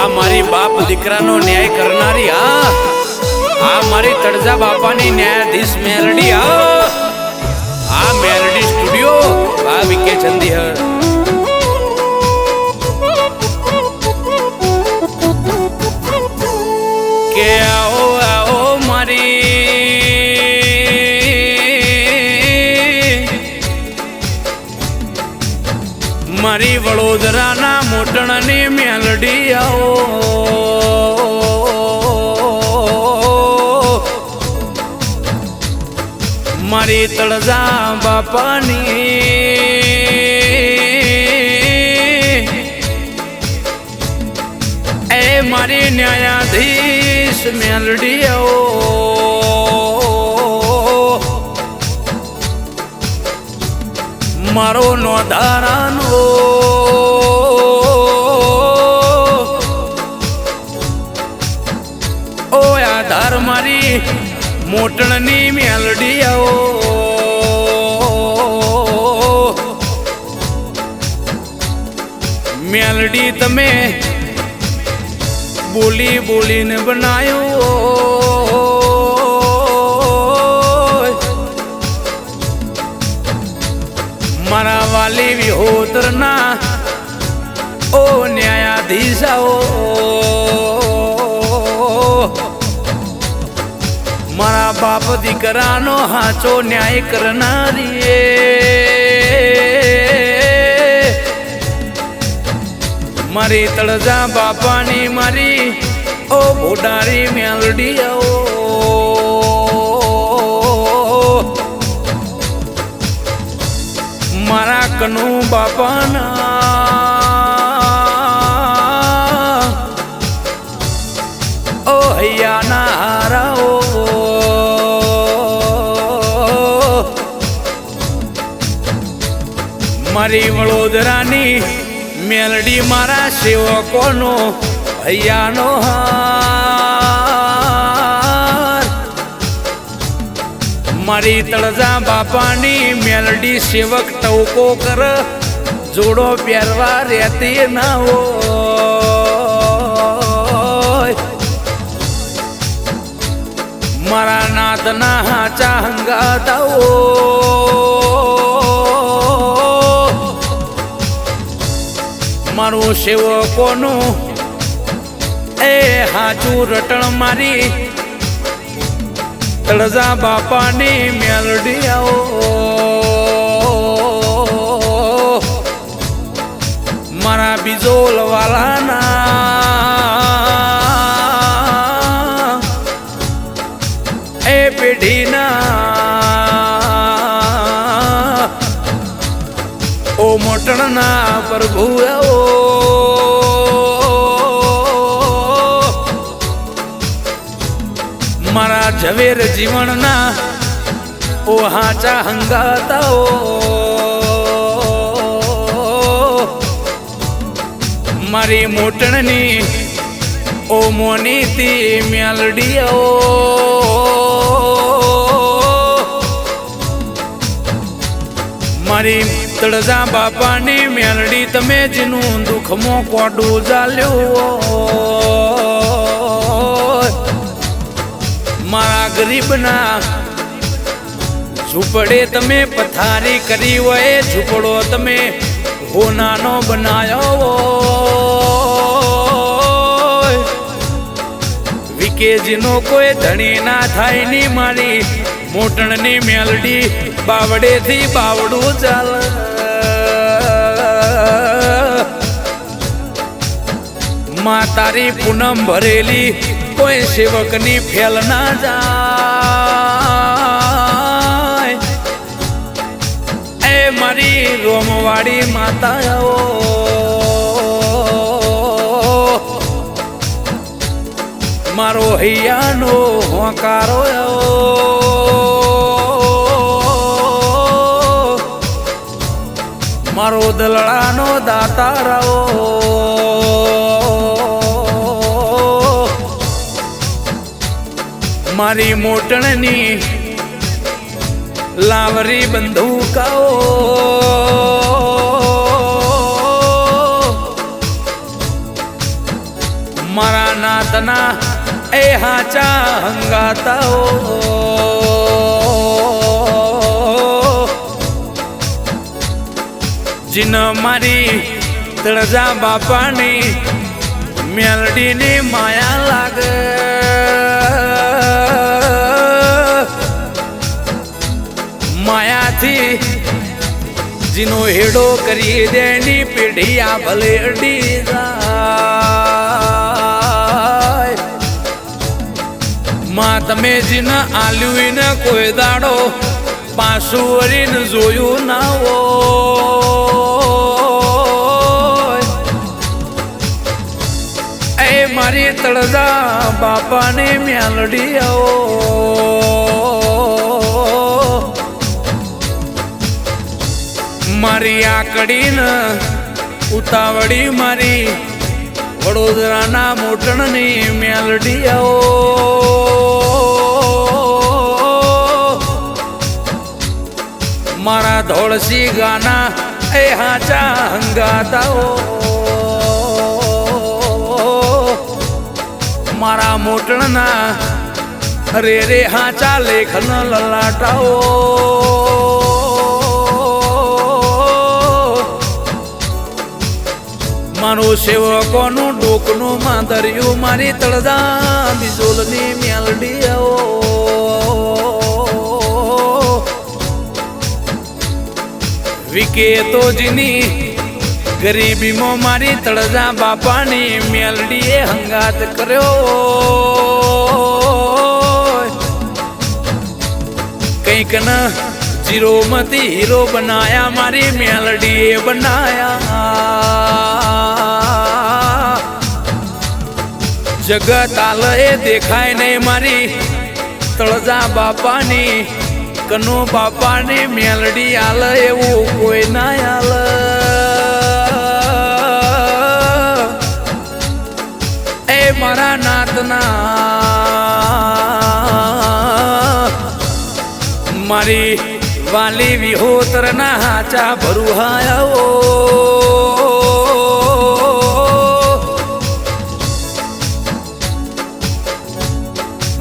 આ મારી બાપ દીકરાનો ન્યાય કરનારી હા. આ મારી તળજા બાપાની ન્યાયાધીશ મેરડી આ મારી વડોદરાના મોટણની મેલડી આવો મારી તળજા બાપાની. એ મારી ન્યાયાધીશ મેલડી મારો નોધારાનો ઓ આધાર મારી મોટણની મેલડી આવો. મેલડી તમે બોલી બોલીને બનાયો. વિહોતરના ઓ ન્યાયાધીશ આવો મારા બાપ દીકરાનો હાચો ન્યાય કરનારી મારી તળજા બાપાની મારી, ઓ ભોડારી મેલડી આવો કનુ બાપાના. ઓ હૈયાના હારાઓ મારી વડોદરાની મેલડી મારા સેવકોનો હૈયાનો હાર મારી તળજા બાપાની મેલડી સેવક ટવકો કર, જોડો પહેરવા રહેતી ના હોય. મારા નાદના હાચા હંગાતાઓ મારું સેવકોનું એ હાચું રટણ મારી તળજા બાપાની મેલડી આવો. મારા બીજોલ વાલાના એ પેઢીના ઓ મોટણના પ્રભુ આવો. ઝવેર જીવનના ઓ હાચા હંગાતાઓ મારી મોટણની ઓ મોની તી મેલડીઓ મારી તળજા બાપાની મેલડી તમે જેનું દુઃખમાં કોડું ચાલ્યું ગરીબના. ઝૂંપડે તમે પથારી કરી હોય, ઝૂંપડો તમે હોનાનો બનાયો વિકેજીનો કોઈ ધણી ના થાયની મારી, મોટણની મેલડી બાવડેથી બાવડું ચાલ. માં તારી પૂનમ ભરેલી કોઈ સેવકની ફેલ ના જાય. એ મારી રોમવાડી માતાઓ. મારો હૈયાનો હોંકારો. મારો દલડાનો દાતારાઓ. મારી મોટણની લાવરી બંદૂકાઓ. નાતના એ હાચા હંગાતાઓ. જીન મારી તળજા બાપાની મેલડીની માયા લાગે. જીનો હેડો કરી દેની પેઢી આ ભલે અડી માં તમે જીને આલ્યું ને કોઈ દાડો, પાછું વળીને જોયું ના હોય. એ મારી તળદા બાપાને મ્યાલડી આવો. મારી આ કડીને ઉતાવળી મારી વડોદરાના મોટણની મેલડી આવો મારા ધોળસી ગાના એ હાચા હંગાતાઓ. મારા મોટણના રે રે હાચા લેખન લલાટાઓ. સેવકોનું ડોકનું માદરિયું મારી તળદા બિજોલની મેલડી આવો. વિકે તો જીની ગરીબીમાં મારી તળજા બાપાની મેલડીએ હંગાત કર્યો. કંઈક ન જીરો મતી હીરો બનાયા, મારી મેલડીએ બનાયા. જગત આલય દેખાય નહીં મારી તળજા બાપાની, કનુ બાપાની મેલડી આલ એવું કોઈ ના આલ. એ મારા નાતના, મારી વાલી વિહોતરના હાચા ભરુહાયાઓ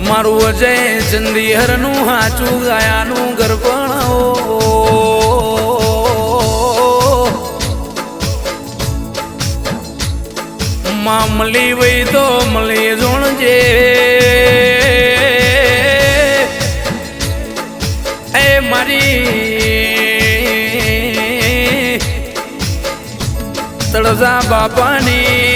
મારું અજય ચંદીહરનું હાચું ગાયાનું ગરબણાઓ મામલી વઈ તો મળી જોણજે. તળજા બાપાની.